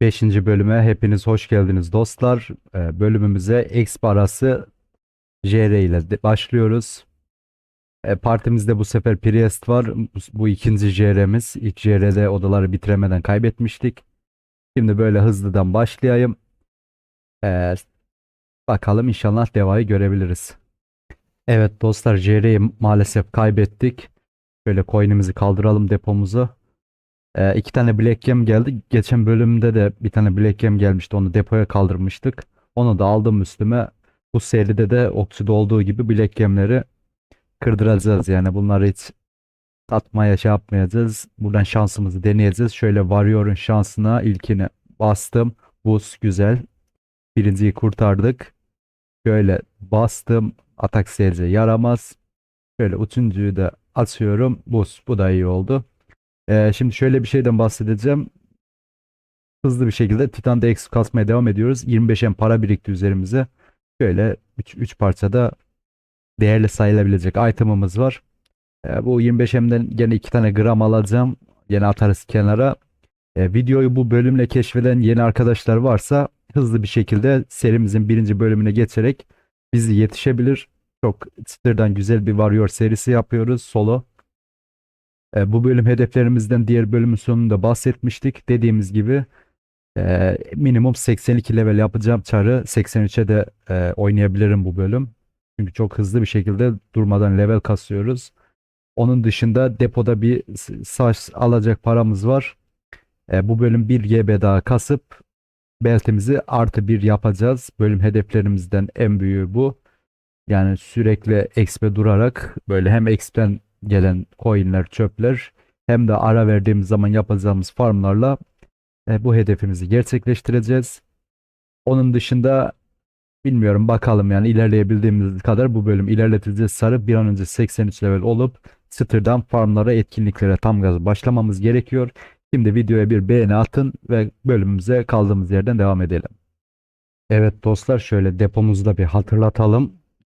5. bölüme hepiniz hoş geldiniz dostlar. Ee, Bölümümüze Exp arası JR ile başlıyoruz. Ee, Partimizde bu sefer Priest var. Bu, ikinci JR'miz. İlk JR'de odaları bitiremeden kaybetmiştik. Şimdi böyle hızlıdan başlayayım. Ee, bakalım inşallah devayı görebiliriz. Evet dostlar JR'yi maalesef kaybettik. Şöyle coin'imizi kaldıralım depomuza. Ee, iki tane Black Gem geldi. Geçen bölümde de bir tane Black Gem gelmişti. Onu depoya kaldırmıştık. Onu da aldım üstüme. Bu seride de Oxy'de olduğu gibi Black Gem'leri kırdıracağız. Yani bunları hiç satmaya şey yapmayacağız. Buradan şansımızı deneyeceğiz. Şöyle Warrior'un şansına ilkini bastım. Buz güzel. Birinciyi kurtardık. Şöyle bastım. Atak seyirci yaramaz. Şöyle üçüncüyü de atıyorum. Buz. Bu da iyi oldu. Ee, şimdi şöyle bir şeyden bahsedeceğim. Hızlı bir şekilde Titan'da X kasmaya devam ediyoruz. 25'en para birikti üzerimize. Şöyle 3 parçada değerli sayılabilecek item'ımız var. Ee, bu 25M'den gene 2 tane gram alacağım. Yine atarız kenara. Ee, videoyu bu bölümle keşfeden yeni arkadaşlar varsa hızlı bir şekilde serimizin birinci bölümüne geçerek bizi yetişebilir. Çok çıtırdan güzel bir Warrior serisi yapıyoruz solo. E, bu bölüm hedeflerimizden diğer bölümün sonunda bahsetmiştik. Dediğimiz gibi e, minimum 82 level yapacağım çarı 83'e de e, oynayabilirim bu bölüm. Çünkü çok hızlı bir şekilde durmadan level kasıyoruz. Onun dışında depoda bir saç alacak paramız var. E, bu bölüm 1 GB daha kasıp beltimizi artı 1 yapacağız. Bölüm hedeflerimizden en büyüğü bu. Yani sürekli expe durarak böyle hem expen gelen coinler, çöpler hem de ara verdiğimiz zaman yapacağımız farmlarla e, bu hedefimizi gerçekleştireceğiz. Onun dışında bilmiyorum bakalım yani ilerleyebildiğimiz kadar bu bölüm ilerleteceğiz. Sarı bir an önce 83 level olup Stırdan farmlara, etkinliklere tam gaz başlamamız gerekiyor. Şimdi videoya bir beğeni atın ve bölümümüze kaldığımız yerden devam edelim. Evet dostlar şöyle depomuzda bir hatırlatalım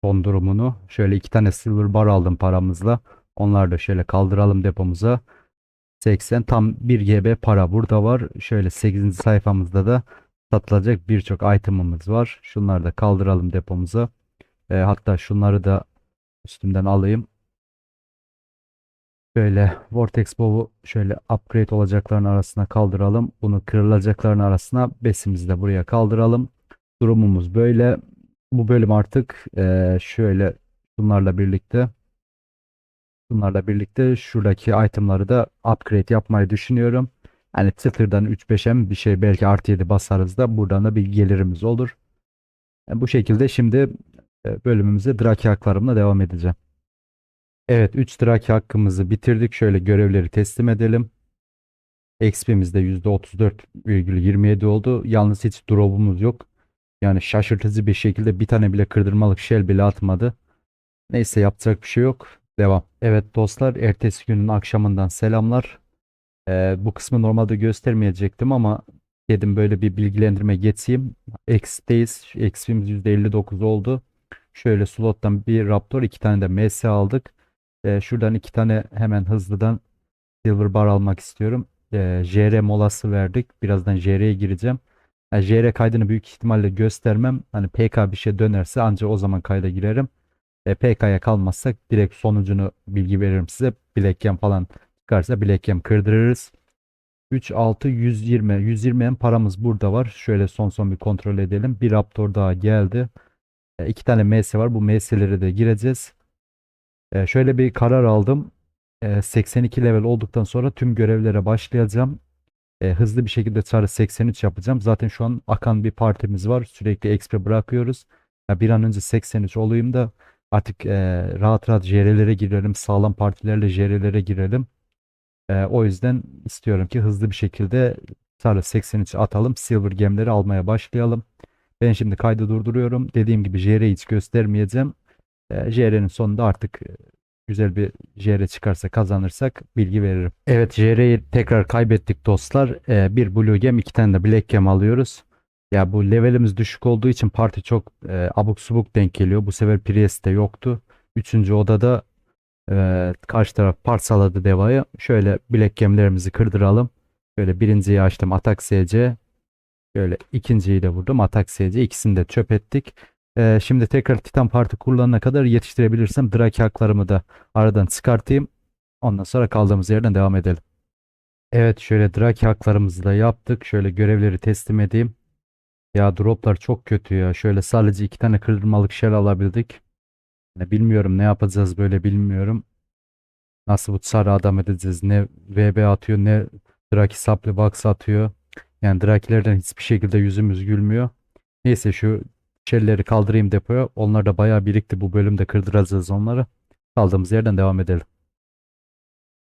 son durumunu. Şöyle iki tane silver bar aldım paramızla. Onları da şöyle kaldıralım depomuza. 80 tam 1 GB para burada var. Şöyle 8. sayfamızda da satılacak birçok item'ımız var. Şunları da kaldıralım depomuza. E, hatta şunları da üstümden alayım. Şöyle Vortex Bow'u şöyle upgrade olacakların arasına kaldıralım. Bunu kırılacakların arasına besimizi de buraya kaldıralım. Durumumuz böyle. Bu bölüm artık eee, şöyle bunlarla birlikte bunlarla birlikte şuradaki itemları da upgrade yapmayı düşünüyorum. Hani sıfırdan 3-5'e bir şey belki artı 7 basarız da buradan da bir gelirimiz olur. E, bu şekilde şimdi e, bölümümüze Draki haklarımla devam edeceğim. Evet 3 Draki hakkımızı bitirdik. Şöyle görevleri teslim edelim. XP'miz de %34,27 oldu. Yalnız hiç drop'umuz yok. Yani şaşırtıcı bir şekilde bir tane bile kırdırmalık shell bile atmadı. Neyse yapacak bir şey yok. Devam. Evet dostlar ertesi günün akşamından selamlar. Ee, bu kısmı normalde göstermeyecektim ama dedim böyle bir bilgilendirme geçeyim. X'teyiz. XP'miz %59 oldu. Şöyle slottan bir Raptor iki tane de MS aldık. Ee, şuradan iki tane hemen hızlıdan Silver Bar almak istiyorum. Ee, JR molası verdik. Birazdan JR'ye gireceğim. Yani JR kaydını büyük ihtimalle göstermem. Hani PK bir şey dönerse ancak o zaman kayda girerim. E, PK'ya kalmazsak direkt sonucunu bilgi veririm size. Black Gem falan çıkarsa Black Gem kırdırırız. 3, 6, 120. 120 en paramız burada var. Şöyle son son bir kontrol edelim. Bir Raptor daha geldi. E, iki tane MS var. Bu MS'lere de gireceğiz. E, şöyle bir karar aldım. E, 82 level olduktan sonra tüm görevlere başlayacağım. E, hızlı bir şekilde çarı 83 yapacağım. Zaten şu an akan bir partimiz var. Sürekli XP bırakıyoruz. Ya bir an önce 83 olayım da artık e, rahat rahat JR'lere girelim. Sağlam partilerle JR'lere girelim. E, o yüzden istiyorum ki hızlı bir şekilde çarı 83 atalım. Silver gemleri almaya başlayalım. Ben şimdi kaydı durduruyorum. Dediğim gibi JR'yi hiç göstermeyeceğim. E, JR'nin sonunda artık e, güzel bir JR çıkarsa kazanırsak bilgi veririm. Evet JR'yi tekrar kaybettik dostlar. Ee, bir Blue Gem iki tane de Black Gem alıyoruz. Ya bu levelimiz düşük olduğu için parti çok e, abuk subuk denk geliyor. Bu sefer Priest de yoktu. Üçüncü odada e, karşı taraf parsaladı devayı. Şöyle Black Gem'lerimizi kırdıralım. Şöyle birinciyi açtım Atak SC. Şöyle ikinciyi de vurdum. Atak SC. ikisini de çöp ettik. Ee, şimdi tekrar Titan Parti kullanana kadar yetiştirebilirsem Draki haklarımı da aradan çıkartayım. Ondan sonra kaldığımız yerden devam edelim. Evet şöyle Draki haklarımızı da yaptık. Şöyle görevleri teslim edeyim. Ya droplar çok kötü ya. Şöyle sadece iki tane kırılmalık shell alabildik. Ne bilmiyorum ne yapacağız böyle bilmiyorum. Nasıl bu sarı adam edeceğiz? Ne VB atıyor ne Draki supply box atıyor. Yani Drakilerden hiçbir şekilde yüzümüz gülmüyor. Neyse şu shell'leri kaldırayım depoya. Onlar da bayağı birikti. Bu bölümde kırdıracağız onları. Kaldığımız yerden devam edelim.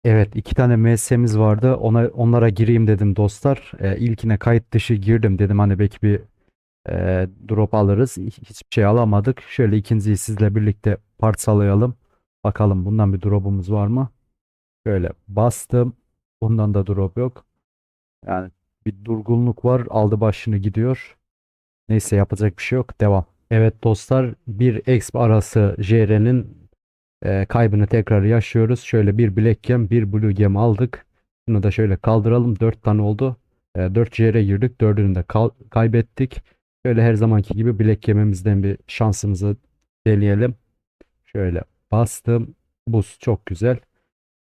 Evet iki tane MS'miz vardı. Ona, onlara gireyim dedim dostlar. Ee, ilkine kayıt dışı girdim dedim hani belki bir e, drop alırız. Hiç- Hiçbir şey alamadık. Şöyle ikinciyi sizle birlikte parçalayalım. Bakalım bundan bir drop'umuz var mı? Şöyle bastım. Bundan da drop yok. Yani bir durgunluk var. Aldı başını gidiyor. Neyse yapacak bir şey yok. Devam. Evet dostlar bir exp arası JR'nin e, kaybını tekrar yaşıyoruz. Şöyle bir Black Gem, bir Blue Gem aldık. Bunu da şöyle kaldıralım. 4 tane oldu. E, 4 JR girdik. 4'ünü de kaybettik. Şöyle her zamanki gibi Black Gem'imizden bir şansımızı deneyelim. Şöyle bastım. Buz çok güzel.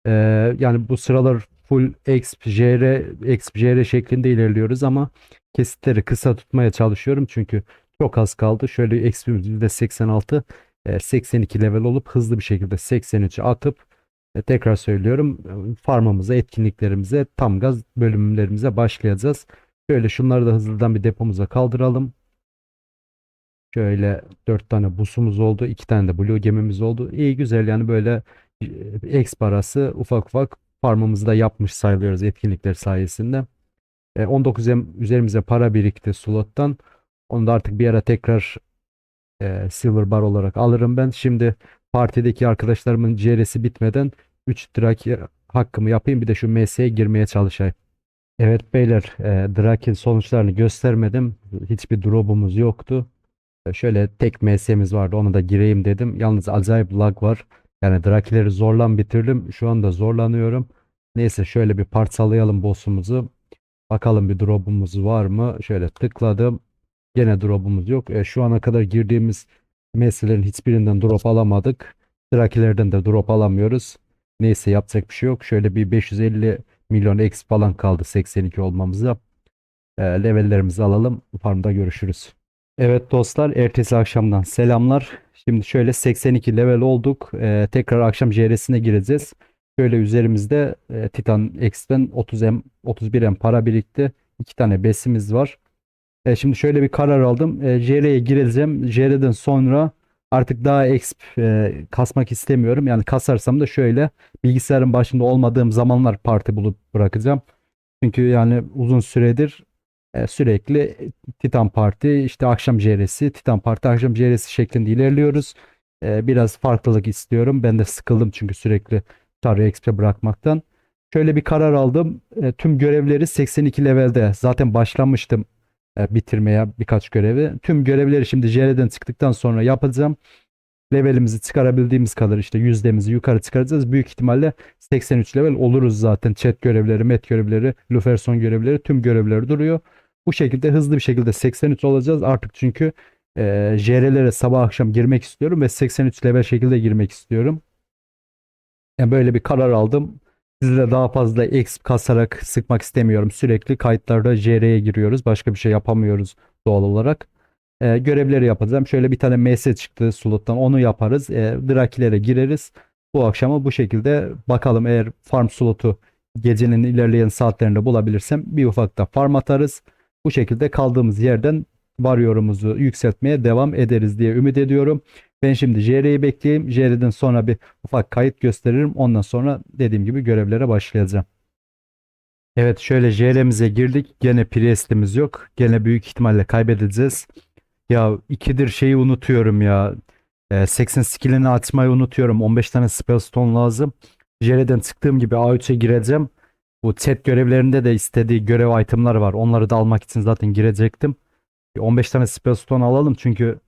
E, yani bu sıralar full exp, JR, exp, JR şeklinde ilerliyoruz ama kesitleri kısa tutmaya çalışıyorum. Çünkü çok az kaldı. Şöyle exp'imiz %86. E, 82 level olup hızlı bir şekilde 83'e atıp e, tekrar söylüyorum e, farmımıza, etkinliklerimize, tam gaz bölümlerimize başlayacağız. Şöyle şunları da hızlıdan bir depomuza kaldıralım. Şöyle 4 tane busumuz oldu. 2 tane de blue gemimiz oldu. İyi güzel yani böyle e, exp arası ufak ufak farmımızı da yapmış sayılıyoruz etkinlikler sayesinde. E, 19 em- üzerimize para birikti slottan. Onu da artık bir ara tekrar e, silver bar olarak alırım ben. Şimdi partideki arkadaşlarımın CR'si bitmeden 3 Draki hakkımı yapayım. Bir de şu MS'ye girmeye çalışayım. Evet beyler, e, Draki sonuçlarını göstermedim. Hiçbir drop'umuz yoktu. E, Şöyle tek MS'miz vardı. Onu da gireyim dedim. Yalnız acayip lag var. Yani Drakileri zorlan bitirdim. Şu anda zorlanıyorum. Neyse şöyle bir parçalayalım boss'umuzu. Bakalım bir drop'umuz var mı? Şöyle tıkladım. Gene drop'umuz yok. E, şu ana kadar girdiğimiz meselerin hiçbirinden drop alamadık. Drakilerden de drop alamıyoruz. Neyse yapacak bir şey yok. Şöyle bir 550 milyon X falan kaldı 82 olmamıza. E, levellerimizi alalım. Farmda görüşürüz. Evet dostlar ertesi akşamdan selamlar. Şimdi şöyle 82 level olduk. E, tekrar akşam JR'sine gireceğiz. Şöyle üzerimizde e, Titan X'ten 30M 31M para birikti. İki tane besimiz var. E, şimdi şöyle bir karar aldım. E, JR'ye gireceğim. JR'den sonra artık daha exp e, kasmak istemiyorum. Yani kasarsam da şöyle bilgisayarın başında olmadığım zamanlar parti bulup bırakacağım. Çünkü yani uzun süredir e, sürekli Titan Parti işte akşam JR'si, Titan Parti akşam JR'si şeklinde ilerliyoruz. E, biraz farklılık istiyorum. Ben de sıkıldım çünkü sürekli Tarı Exp'e bırakmaktan. Şöyle bir karar aldım. E, tüm görevleri 82 levelde zaten başlamıştım bitirmeye birkaç görevi. Tüm görevleri şimdi JR'den çıktıktan sonra yapacağım. Levelimizi çıkarabildiğimiz kadar işte yüzdemizi yukarı çıkaracağız. Büyük ihtimalle 83 level oluruz zaten. Chat görevleri, met görevleri, Luferson görevleri tüm görevleri duruyor. Bu şekilde hızlı bir şekilde 83 olacağız artık çünkü e, JR'lere sabah akşam girmek istiyorum ve 83 level şekilde girmek istiyorum. Yani böyle bir karar aldım. Sizle daha fazla exp kasarak sıkmak istemiyorum. Sürekli kayıtlarda JR'ye giriyoruz. Başka bir şey yapamıyoruz doğal olarak. Ee, görevleri yapacağım. Şöyle bir tane MS çıktı slottan. Onu yaparız. Ee, Drakilere gireriz. Bu akşama bu şekilde bakalım eğer farm slotu gecenin ilerleyen saatlerinde bulabilirsem bir ufak da farm atarız. Bu şekilde kaldığımız yerden varyorumuzu yükseltmeye devam ederiz diye ümit ediyorum. Ben şimdi JR'yi bekleyeyim. JR'den sonra bir ufak kayıt gösteririm. Ondan sonra dediğim gibi görevlere başlayacağım. Evet şöyle JR'mize girdik. Gene Priest'imiz yok. Gene büyük ihtimalle kaybedeceğiz. Ya ikidir şeyi unutuyorum ya. Ee, 80 skillini açmayı unutuyorum. 15 tane spellstone lazım. JR'den çıktığım gibi A3'e gireceğim. Bu chat görevlerinde de istediği görev itemler var. Onları da almak için zaten girecektim. Bir 15 tane spellstone alalım çünkü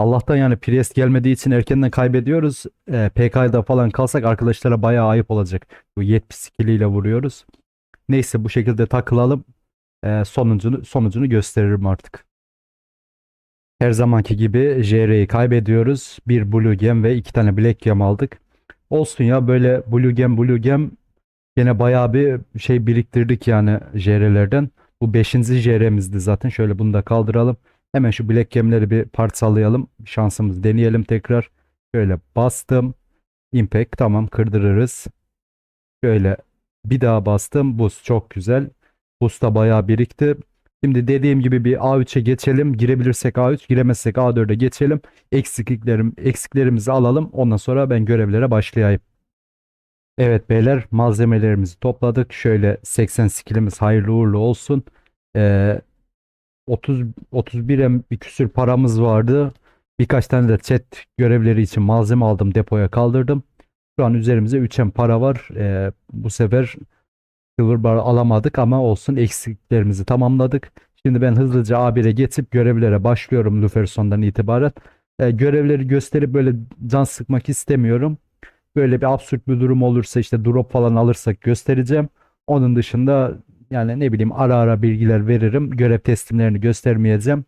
Allah'tan yani Priest gelmediği için erkenden kaybediyoruz. Ee, PK'da falan kalsak arkadaşlara bayağı ayıp olacak. Bu 70 skill ile vuruyoruz. Neyse bu şekilde takılalım. e, sonucunu sonucunu gösteririm artık. Her zamanki gibi JR'yi kaybediyoruz. Bir Blue Gem ve iki tane Black Gem aldık. Olsun ya böyle Blue Gem Blue Gem Yine bayağı bir şey biriktirdik yani JR'lerden. Bu 5. JR'mizdi zaten. Şöyle bunu da kaldıralım. Hemen şu Black Gem'leri bir parçalayalım. Şansımızı deneyelim tekrar. Şöyle bastım. Impact tamam kırdırırız. Şöyle bir daha bastım. Boost çok güzel. Boost da bayağı birikti. Şimdi dediğim gibi bir A3'e geçelim. Girebilirsek A3, giremezsek A4'e geçelim. Eksikliklerim, eksiklerimizi alalım. Ondan sonra ben görevlere başlayayım. Evet beyler malzemelerimizi topladık. Şöyle 80 skillimiz hayırlı uğurlu olsun. Ee, 30 31'e bir küsür paramız vardı. Birkaç tane de chat görevleri için malzeme aldım depoya kaldırdım. Şu an üzerimizde 3M para var. Ee, bu sefer silver bar alamadık ama olsun eksiklerimizi tamamladık. Şimdi ben hızlıca A1'e geçip görevlere başlıyorum Luferson'dan itibaren. Ee, görevleri gösterip böyle can sıkmak istemiyorum. Böyle bir absürt bir durum olursa işte drop falan alırsak göstereceğim. Onun dışında yani ne bileyim ara ara bilgiler veririm. Görev teslimlerini göstermeyeceğim.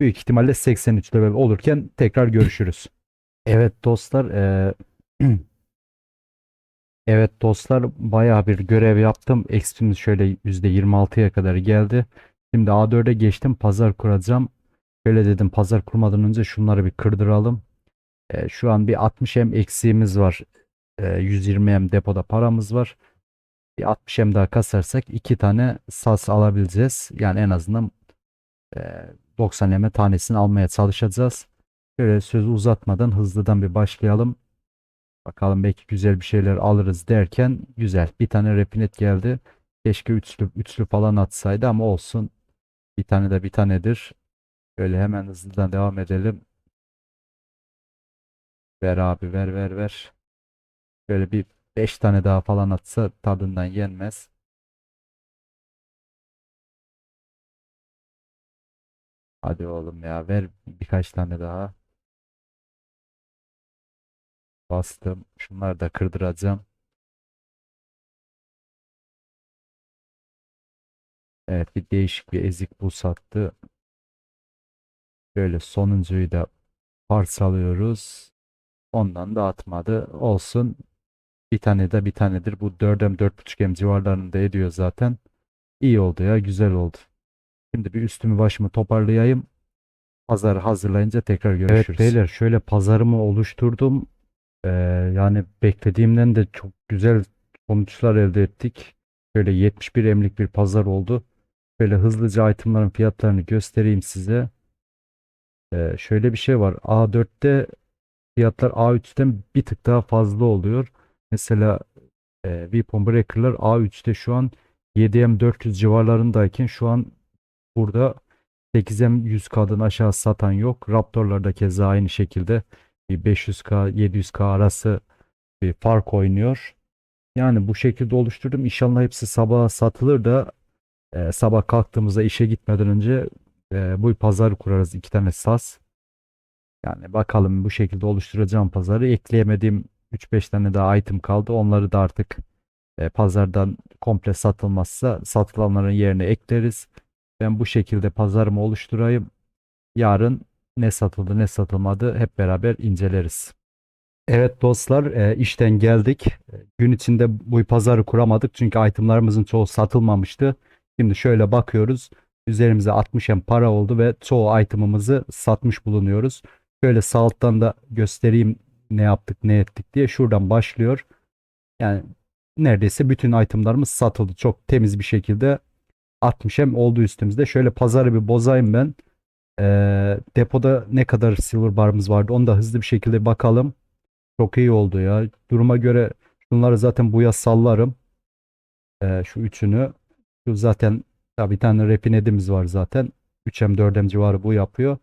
Büyük ihtimalle 83 level olurken tekrar görüşürüz. Evet dostlar eee, Evet dostlar bayağı bir görev yaptım. Exp'imiz şöyle %26'ya kadar geldi. Şimdi A4'e geçtim. Pazar kuracağım. Şöyle dedim pazar kurmadan önce şunları bir kırdıralım. E, şu an bir 60M eksiğimiz var. E, 120M depoda paramız var. Bir 60M daha kasarsak iki tane SAS alabileceğiz. Yani en azından e, 90M tanesini almaya çalışacağız. Şöyle sözü uzatmadan hızlıdan bir başlayalım. Bakalım belki güzel bir şeyler alırız derken güzel. Bir tane repinet geldi. Keşke üçlü, üçlü falan atsaydı ama olsun. Bir tane de bir tanedir. Şöyle hemen hızlıdan devam edelim. Ver abi ver ver ver. Böyle bir 5 tane daha falan atsa tadından yenmez. Hadi oğlum ya ver birkaç tane daha. Bastım. Şunları da kırdıracağım. Evet bir değişik bir ezik bu sattı. Böyle sonuncuyu da parçalıyoruz. Ondan da atmadı. Olsun. Bir tane de bir tanedir. Bu 4M 4.5M civarlarında ediyor zaten. İyi oldu ya. Güzel oldu. Şimdi bir üstümü başımı toparlayayım. Pazarı hazırlayınca tekrar görüşürüz. Evet beyler şöyle pazarımı oluşturdum. Ee, yani beklediğimden de çok güzel sonuçlar elde ettik. Şöyle 71 emlik bir pazar oldu. Böyle hızlıca itemların fiyatlarını göstereyim size. Ee, şöyle bir şey var. A4'te fiyatlar A3'ten bir tık daha fazla oluyor. Mesela e, Weapon Breaker'lar A3'te şu an 7M 400 civarlarındayken şu an burada 8M 100K'dan aşağı satan yok. Raptor'larda keza aynı şekilde bir 500K 700K arası bir fark oynuyor. Yani bu şekilde oluşturdum. İnşallah hepsi sabah satılır da e, sabah kalktığımızda işe gitmeden önce e, bu pazarı kurarız. iki tane SAS. Yani bakalım bu şekilde oluşturacağım pazarı. Ekleyemediğim 3-5 tane daha item kaldı. Onları da artık e, pazardan komple satılmazsa satılanların yerine ekleriz. Ben bu şekilde pazarımı oluşturayım. Yarın ne satıldı ne satılmadı hep beraber inceleriz. Evet dostlar e, işten geldik. E, Gün içinde bu pazarı kuramadık çünkü itemlarımızın çoğu satılmamıştı. Şimdi şöyle bakıyoruz. Üzerimize 60M para oldu ve çoğu itemımızı satmış bulunuyoruz. Şöyle sağ alttan da göstereyim ne yaptık ne ettik diye. Şuradan başlıyor. Yani neredeyse bütün itemlarımız satıldı. Çok temiz bir şekilde 60M oldu üstümüzde. Şöyle pazarı bir bozayım ben. Ee, depoda ne kadar silver barımız vardı onu da hızlı bir şekilde bakalım. Çok iyi oldu ya. Duruma göre şunları zaten bu yaz sallarım. Ee, şu üçünü. Şu zaten ya bir tane repinedimiz var zaten. 3M 4M civarı bu yapıyor.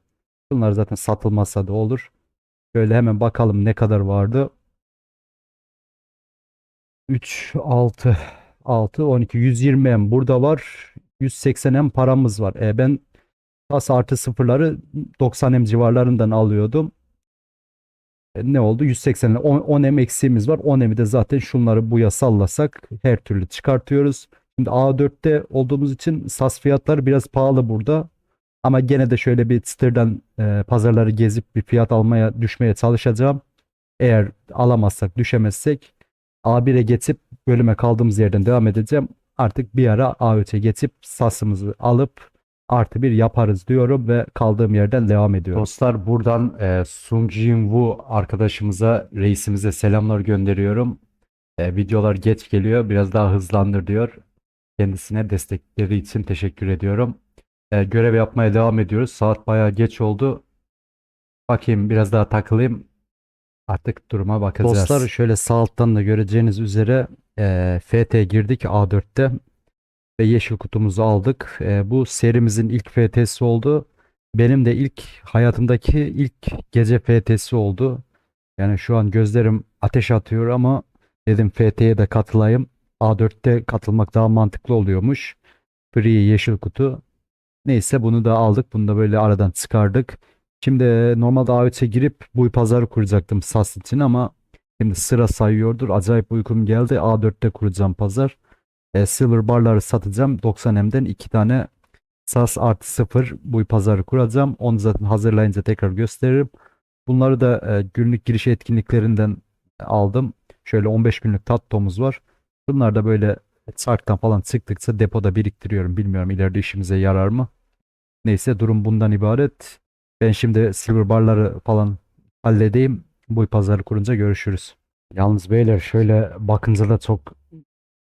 Bunlar zaten satılmazsa da olur. Şöyle hemen bakalım ne kadar vardı. 3, 6, 6, 12, 120M burada var. 180M paramız var. E ben tas artı sıfırları 90M civarlarından alıyordum. E, ne oldu? 180 10, 10M eksiğimiz var. 10M'i de zaten şunları buya sallasak her türlü çıkartıyoruz. Şimdi A4'te olduğumuz için SAS fiyatları biraz pahalı burada. Ama gene de şöyle bir siteden e, pazarları gezip bir fiyat almaya düşmeye çalışacağım. Eğer alamazsak düşemezsek A1'e geçip bölüme kaldığımız yerden devam edeceğim. Artık bir ara A3'e geçip SAS'ımızı alıp artı bir yaparız diyorum ve kaldığım yerden devam ediyorum. Dostlar buradan e, Sung Jin Woo arkadaşımıza, reisimize selamlar gönderiyorum. E, videolar geç geliyor. Biraz daha hızlandır diyor. Kendisine destekleri için teşekkür ediyorum. E, görev yapmaya devam ediyoruz. Saat bayağı geç oldu. Bakayım biraz daha takılayım. Artık duruma bakacağız. Dostlar şöyle sağ alttan da göreceğiniz üzere e, FT girdik A4'te ve yeşil kutumuzu aldık. E, bu serimizin ilk FT'si oldu. Benim de ilk hayatımdaki ilk gece FT'si oldu. Yani şu an gözlerim ateş atıyor ama dedim FT'ye de katılayım. A4'te katılmak daha mantıklı oluyormuş. Free yeşil kutu. Neyse bunu da aldık. Bunu da böyle aradan çıkardık. Şimdi normalde A3'e girip bu pazarı kuracaktım SAS için ama şimdi sıra sayıyordur. Acayip uykum geldi. A4'te kuracağım pazar. E, silver barları satacağım. 90M'den iki tane SAS artı 0 bu pazarı kuracağım. Onu zaten hazırlayınca tekrar gösteririm. Bunları da e, günlük giriş etkinliklerinden aldım. Şöyle 15 günlük tattomuz var. Bunlar da böyle çarktan falan çıktıkça depoda biriktiriyorum. Bilmiyorum ileride işimize yarar mı? Neyse durum bundan ibaret. Ben şimdi silver barları falan halledeyim. Bu pazarı kurunca görüşürüz. Yalnız beyler şöyle bakınca da çok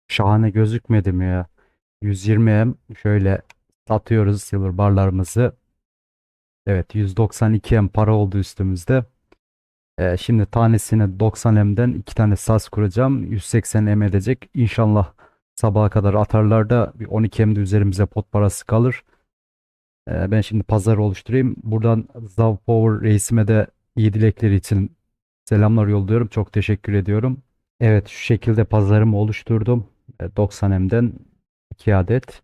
şahane gözükmedi mi ya? 120M şöyle satıyoruz silver barlarımızı. Evet 192M para oldu üstümüzde. Ee, şimdi tanesine 90M'den iki tane SAS kuracağım. 180M edecek. İnşallah sabaha kadar atarlar da bir 12M'de üzerimize pot parası kalır. Ee, ben şimdi pazar oluşturayım. Buradan Zav Power reisime de iyi dilekleri için selamlar yolluyorum. Çok teşekkür ediyorum. Evet şu şekilde pazarımı oluşturdum. Ee, 90M'den 2 adet.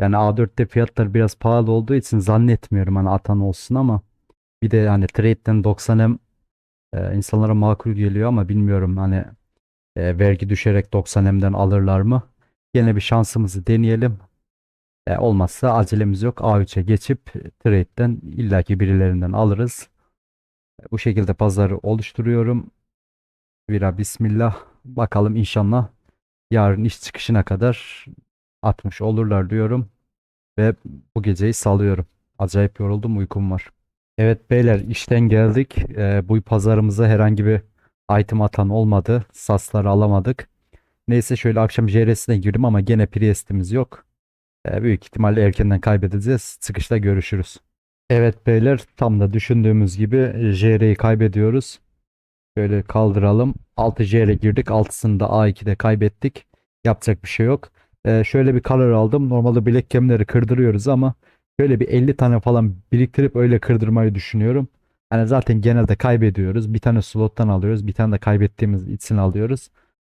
Yani A4'te fiyatlar biraz pahalı olduğu için zannetmiyorum hani atan olsun ama bir de hani trade'den 90M e, insanlara makul geliyor ama bilmiyorum hani e, vergi düşerek 90M'den alırlar mı? Yine bir şansımızı deneyelim. E, olmazsa acelemiz yok. A3'e geçip trade'den illaki birilerinden alırız. E, bu şekilde pazarı oluşturuyorum. Vira bismillah. Bakalım inşallah yarın iş çıkışına kadar atmış olurlar diyorum. Ve bu geceyi salıyorum. Acayip yoruldum uykum var. Evet beyler işten geldik. E, bu pazarımıza herhangi bir item atan olmadı. Sasları alamadık. Neyse şöyle akşam JR'sine girdim ama gene Priest'imiz yok. E, büyük ihtimalle erkenden kaybedeceğiz. Çıkışta görüşürüz. Evet beyler tam da düşündüğümüz gibi JR'yi kaybediyoruz. Şöyle kaldıralım. 6 JR girdik. 6'sını da A2'de kaybettik. Yapacak bir şey yok. E, şöyle bir color aldım. Normalde bilek kemleri kırdırıyoruz ama şöyle bir 50 tane falan biriktirip öyle kırdırmayı düşünüyorum. Hani zaten genelde kaybediyoruz. Bir tane slottan alıyoruz. Bir tane de kaybettiğimiz için alıyoruz.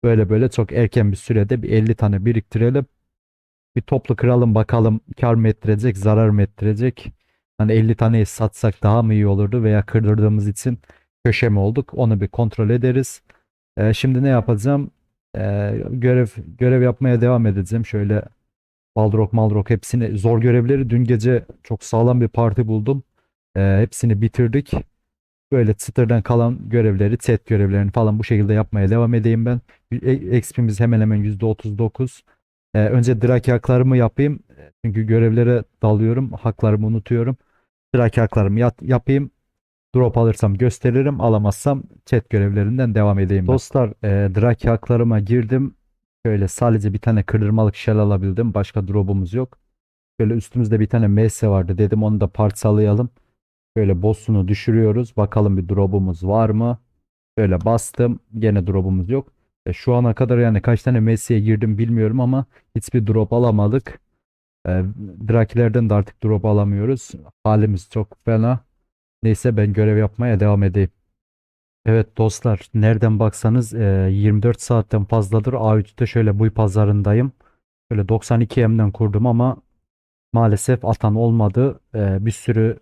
Böyle böyle çok erken bir sürede bir 50 tane biriktirelim. Bir toplu kıralım bakalım kar mı ettirecek, zarar mı ettirecek. Hani 50 taneyi satsak daha mı iyi olurdu veya kırdırdığımız için köşe mi olduk? Onu bir kontrol ederiz. Ee, şimdi ne yapacağım? Ee, görev görev yapmaya devam edeceğim. Şöyle Balrog Malrog hepsini zor görevleri dün gece çok sağlam bir parti buldum. Ee, hepsini bitirdik. Böyle çıtırdan kalan görevleri, set görevlerini falan bu şekilde yapmaya devam edeyim ben. E- XP'miz hemen hemen %39. Ee, önce Draki haklarımı yapayım. Çünkü görevlere dalıyorum. Haklarımı unutuyorum. Draki haklarımı yat- yapayım. Drop alırsam gösteririm. Alamazsam chat görevlerinden devam edeyim ben. Dostlar e, Draki haklarıma girdim. Şöyle sadece bir tane kırdırmalık shell alabildim. Başka drop'umuz yok. Böyle üstümüzde bir tane MS vardı. Dedim onu da parçalayalım. Böyle boss'unu düşürüyoruz. Bakalım bir drop'umuz var mı? Böyle bastım. Gene drop'umuz yok. E, şu ana kadar yani kaç tane Messi'ye girdim bilmiyorum ama hiçbir drop alamadık. E, Drakilerden de artık drop alamıyoruz. Halimiz çok fena. Neyse ben görev yapmaya devam edeyim. Evet dostlar nereden baksanız e, 24 saatten fazladır A3'te şöyle bu pazarındayım. Şöyle 92M'den kurdum ama maalesef atan olmadı. E, bir sürü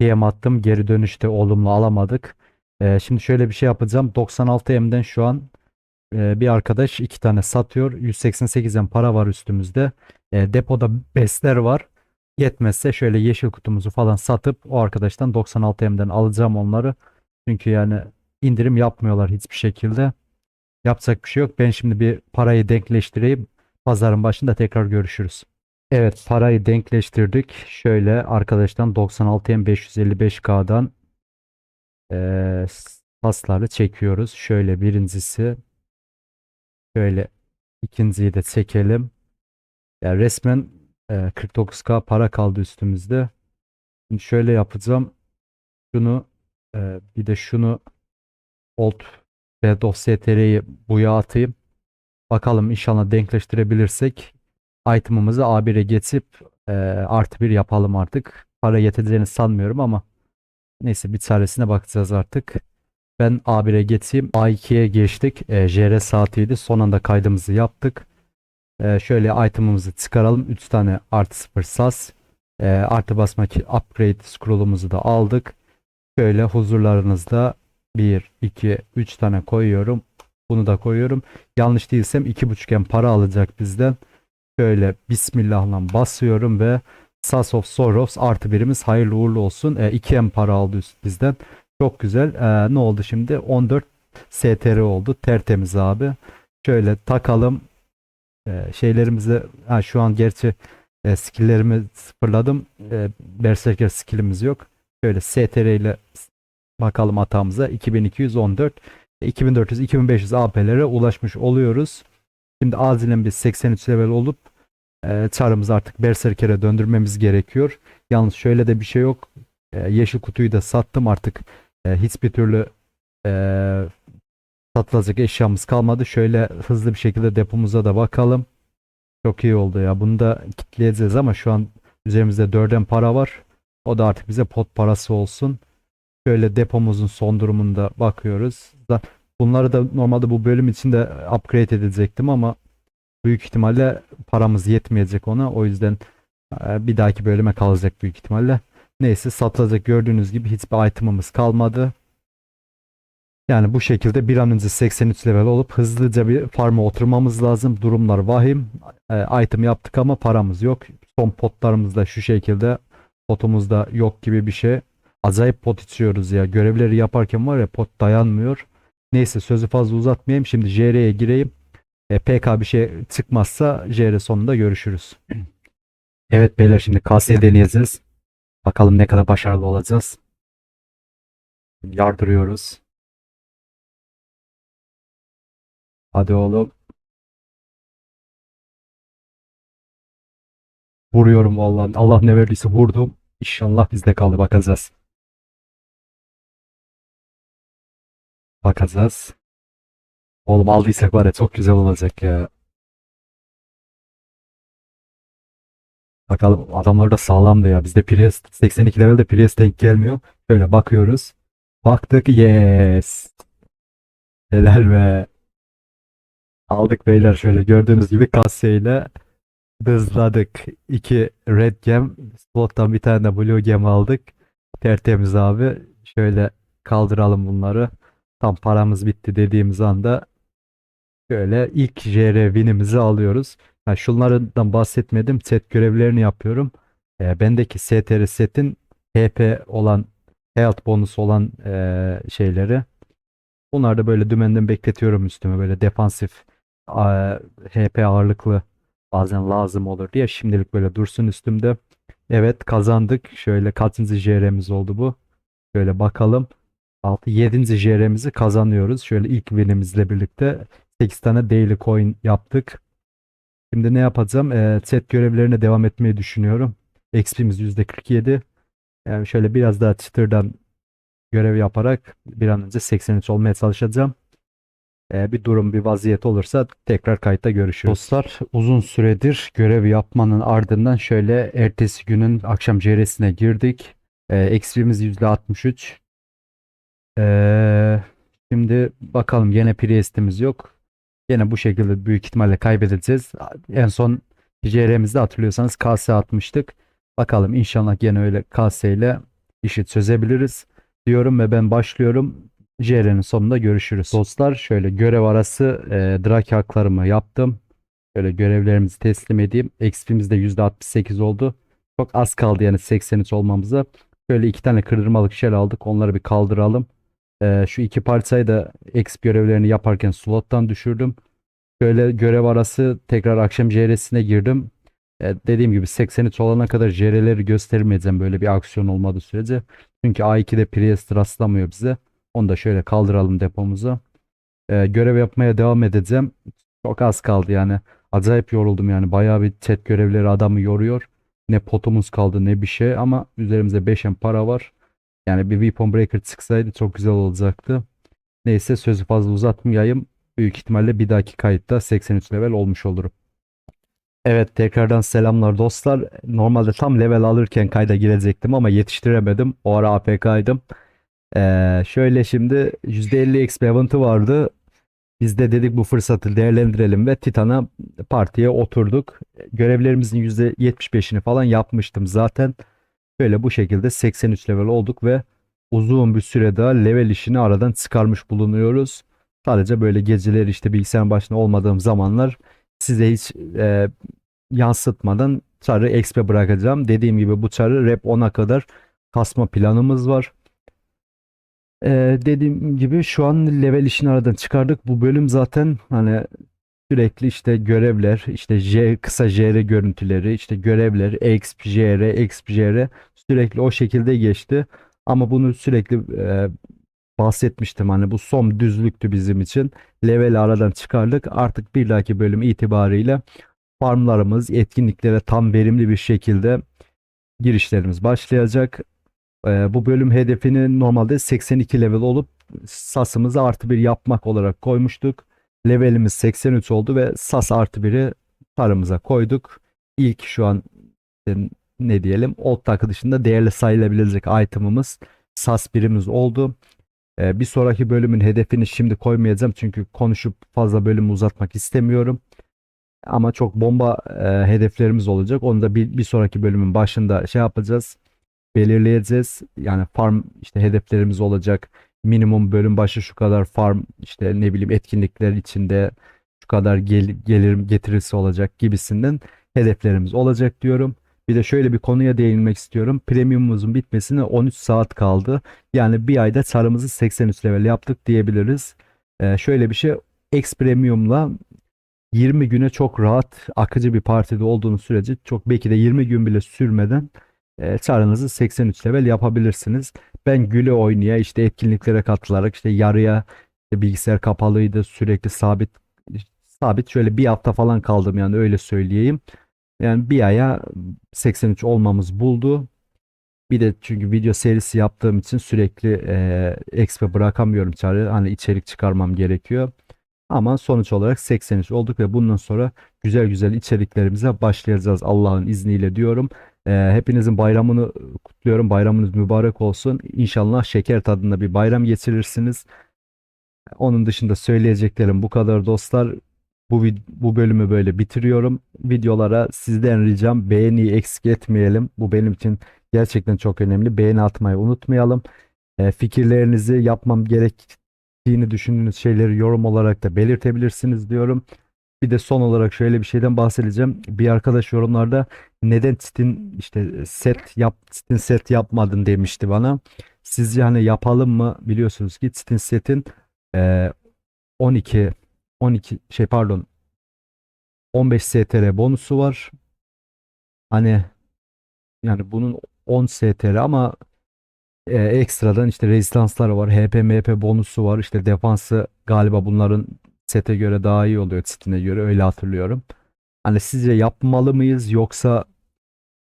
DM attım geri dönüşte olumlu alamadık. E, şimdi şöyle bir şey yapacağım. 96M'den şu an e, bir arkadaş iki tane satıyor. 188'den para var üstümüzde. E, depoda besler var. Yetmezse şöyle yeşil kutumuzu falan satıp o arkadaştan 96M'den alacağım onları. Çünkü yani indirim yapmıyorlar hiçbir şekilde. Yapacak bir şey yok. Ben şimdi bir parayı denkleştireyim. Pazarın başında tekrar görüşürüz. Evet parayı denkleştirdik. Şöyle arkadaştan 96M 555K'dan eee pasları çekiyoruz. Şöyle birincisi şöyle ikinciyi de çekelim. Ya resmen eee, 49K para kaldı üstümüzde. Şimdi şöyle yapacağım. Şunu eee, bir de şunu Old Bed of STR'yi buya atayım. Bakalım inşallah denkleştirebilirsek item'ımızı A1'e geçip eee, artı bir yapalım artık. Para yeteceğini sanmıyorum ama neyse bir çaresine bakacağız artık. Ben A1'e geçeyim. A2'ye geçtik. Eee, JR saatiydi. Son anda kaydımızı yaptık. Eee, şöyle item'ımızı çıkaralım. 3 tane artı 0 sas. Eee, artı basmak upgrade scroll'umuzu da aldık. Şöyle huzurlarınızda 1, 2, 3 tane koyuyorum. Bunu da koyuyorum. Yanlış değilsem 2.5M para alacak bizden. Şöyle Bismillah'la basıyorum ve Sas of Sorrows artı birimiz hayırlı uğurlu olsun. E, 2M para aldı bizden. Çok güzel. E, ne oldu şimdi? 14 STR oldu. Tertemiz abi. Şöyle takalım. E, şeylerimizi ha, şu an gerçi e, skill'lerimi sıfırladım. E, Berserker skill'imiz yok. Şöyle STR ile bakalım hatamıza. 2214 2400-2500 AP'lere ulaşmış oluyoruz. Şimdi acilen bir 83 level olup e, çarımızı artık Berserker'e döndürmemiz gerekiyor. Yalnız şöyle de bir şey yok. E, yeşil kutuyu da sattım artık. E, hiçbir türlü e, satılacak eşyamız kalmadı. Şöyle hızlı bir şekilde depomuza da bakalım. Çok iyi oldu ya. Bunu da kitleyeceğiz ama şu an üzerimizde dörden para var. O da artık bize pot parası olsun. Şöyle depomuzun son durumunda bakıyoruz. Bunları da normalde bu bölüm için de upgrade edecektim ama büyük ihtimalle paramız yetmeyecek ona. O yüzden e, bir dahaki bölüme kalacak büyük ihtimalle. Neyse satılacak gördüğünüz gibi hiçbir item'ımız kalmadı. Yani bu şekilde bir an önce 83 level olup hızlıca bir farm'a oturmamız lazım. Durumlar vahim. E, item yaptık ama paramız yok. Son potlarımız da şu şekilde. Potumuzda yok gibi bir şey. Acayip pot içiyoruz ya. Görevleri yaparken var ya pot dayanmıyor. Neyse sözü fazla uzatmayayım. Şimdi JR'ye gireyim. E, PK bir şey çıkmazsa JR sonunda görüşürüz. Evet beyler şimdi KS deneyeceğiz. Bakalım ne kadar başarılı olacağız. Yardırıyoruz. Hadi oğlum. Vuruyorum vallahi. Allah ne verdiyse vurdum. İnşallah bizde kaldı bakacağız. Bakacağız. Oğlum aldıysak var ya çok güzel olacak ya. Bakalım adamlar da sağlamdı ya. Bizde Priest 82 levelde Priest denk gelmiyor. Şöyle bakıyoruz. Baktık yes. Helal be. Aldık beyler şöyle gördüğünüz gibi kasseyle hızladık. İki red gem slottan bir tane de blue gem aldık. Tertemiz abi. Şöyle kaldıralım bunları. Tam paramız bitti dediğimiz anda şöyle ilk JR win'imizi alıyoruz. Ha, şunlardan bahsetmedim. Set görevlerini yapıyorum. E, bendeki STR setin HP olan health bonus olan e, şeyleri. Bunları da böyle dümenden bekletiyorum üstüme böyle defansif a, HP ağırlıklı bazen lazım olur diye şimdilik böyle dursun üstümde. Evet kazandık. Şöyle kaçıncı JR'miz oldu bu? Şöyle bakalım. 6 7. JR'mizi kazanıyoruz. Şöyle ilk win'imizle birlikte 8 tane daily coin yaptık. Şimdi ne yapacağım? Ee, set görevlerine devam etmeyi düşünüyorum. XP'miz %47. Yani şöyle biraz daha çıtırdan görev yaparak bir an önce 83 olmaya çalışacağım. Ee, bir durum, bir vaziyet olursa tekrar kayıtta görüşürüz. Dostlar uzun süredir görev yapmanın ardından şöyle ertesi günün akşam CR'sine girdik. Ee, XP'miz %63. Ee, şimdi bakalım yine Priest'imiz yok. Yine bu şekilde büyük ihtimalle kaybedeceğiz. En son JR'mizde hatırlıyorsanız KS atmıştık. Bakalım inşallah gene öyle KS ile işi çözebiliriz diyorum ve ben başlıyorum. JR'nin sonunda görüşürüz. Dostlar şöyle görev arası e, Draki haklarımı yaptım. Şöyle görevlerimizi teslim edeyim. XP'miz de %68 oldu. Çok az kaldı yani 83 olmamıza. Şöyle iki tane kırdırmalık shell aldık. Onları bir kaldıralım. E, şu iki parçayı da XP görevlerini yaparken slottan düşürdüm. Şöyle görev arası tekrar akşam JR'sine girdim. E, dediğim gibi 83 olana kadar JR'leri göstermeyeceğim böyle bir aksiyon olmadığı sürece. Çünkü A2'de Priest rastlamıyor bize. Onu da şöyle kaldıralım depomuza. E, görev yapmaya devam edeceğim. Çok az kaldı yani. Acayip yoruldum yani. Bayağı bir chat görevleri adamı yoruyor. Ne potumuz kaldı ne bir şey ama üzerimizde 5M para var. Yani bir Weapon Breaker çıksaydı çok güzel olacaktı. Neyse sözü fazla uzatmayayım. Büyük ihtimalle bir dahaki kayıtta 83 level olmuş olurum. Evet tekrardan selamlar dostlar. Normalde tam level alırken kayda girecektim ama yetiştiremedim. O ara APK'ydım. Ee, şöyle şimdi %50 XP event'ı vardı. Biz de dedik bu fırsatı değerlendirelim ve Titan'a partiye oturduk. Görevlerimizin %75'ini falan yapmıştım zaten. Böyle bu şekilde 83 level olduk ve uzun bir süre daha level işini aradan çıkarmış bulunuyoruz. Sadece böyle geceleri işte bilgisayarın başında olmadığım zamanlar size hiç e, yansıtmadan çarı XP bırakacağım. Dediğim gibi bu çarı rep 10'a kadar kasma planımız var. Ee, dediğim gibi şu an level işini aradan çıkardık. Bu bölüm zaten hani sürekli işte görevler, işte J, kısa JR görüntüleri, işte görevler, exp JR, exp JR sürekli o şekilde geçti. Ama bunu sürekli e, bahsetmiştim. Hani bu son düzlüktü bizim için. Level aradan çıkardık. Artık bir dahaki bölüm itibariyle farmlarımız, etkinliklere tam verimli bir şekilde girişlerimiz başlayacak. Ee, bu bölüm hedefini normalde 82 level olup sasımızı artı bir yapmak olarak koymuştuk. Levelimiz 83 oldu ve sas artı biri paramıza koyduk. İlk şu an ne diyelim old takı dışında değerli sayılabilecek itemımız sas birimiz oldu. Ee, bir sonraki bölümün hedefini şimdi koymayacağım çünkü konuşup fazla bölümü uzatmak istemiyorum. Ama çok bomba e, hedeflerimiz olacak. Onu da bir, bir sonraki bölümün başında şey yapacağız belirleyeceğiz. Yani farm işte hedeflerimiz olacak. Minimum bölüm başı şu kadar farm işte ne bileyim etkinlikler içinde şu kadar gel gelir getirisi olacak gibisinden hedeflerimiz olacak diyorum. Bir de şöyle bir konuya değinmek istiyorum. Premiumumuzun bitmesine 13 saat kaldı. Yani bir ayda çarımızı 83 level yaptık diyebiliriz. Ee, şöyle bir şey X Premium'la 20 güne çok rahat akıcı bir partide olduğunuz sürece çok belki de 20 gün bile sürmeden e, çarınızı 83 level yapabilirsiniz. Ben güle oynaya işte etkinliklere katılarak işte yarıya işte bilgisayar kapalıydı sürekli sabit sabit şöyle bir hafta falan kaldım yani öyle söyleyeyim. Yani bir aya 83 olmamız buldu. Bir de çünkü video serisi yaptığım için sürekli e, XP bırakamıyorum çare. Hani içerik çıkarmam gerekiyor. Ama sonuç olarak 83 olduk ve bundan sonra güzel güzel içeriklerimize başlayacağız Allah'ın izniyle diyorum. Ee, hepinizin bayramını kutluyorum. Bayramınız mübarek olsun. İnşallah şeker tadında bir bayram geçirirsiniz. Onun dışında söyleyeceklerim bu kadar dostlar. Bu, bu bölümü böyle bitiriyorum. Videolara sizden ricam beğeniyi eksik etmeyelim. Bu benim için gerçekten çok önemli. Beğeni atmayı unutmayalım. E, fikirlerinizi yapmam gerektiğini düşündüğünüz şeyleri yorum olarak da belirtebilirsiniz diyorum. Bir de son olarak şöyle bir şeyden bahsedeceğim. Bir arkadaş yorumlarda neden Stin işte set yap Stin set yapmadın demişti bana. Sizce hani yapalım mı? Biliyorsunuz ki Stin setin e, 12 12 şey pardon 15 STR bonusu var. Hani yani bunun 10 STR ama e, ekstradan işte rezistansları var. HP MP bonusu var. İşte defansı galiba bunların sete göre daha iyi oluyor Stin'e göre öyle hatırlıyorum. Hani sizce yapmalı mıyız yoksa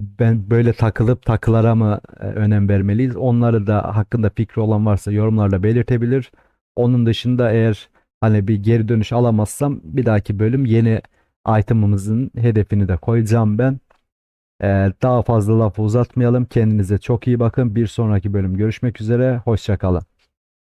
ben böyle takılıp takılara mı e, önem vermeliyiz? Onları da hakkında fikri olan varsa yorumlarla belirtebilir. Onun dışında eğer hani bir geri dönüş alamazsam bir dahaki bölüm yeni item'ımızın hedefini de koyacağım ben. Ee, daha fazla lafı uzatmayalım. Kendinize çok iyi bakın. Bir sonraki bölüm görüşmek üzere. Hoşçakalın.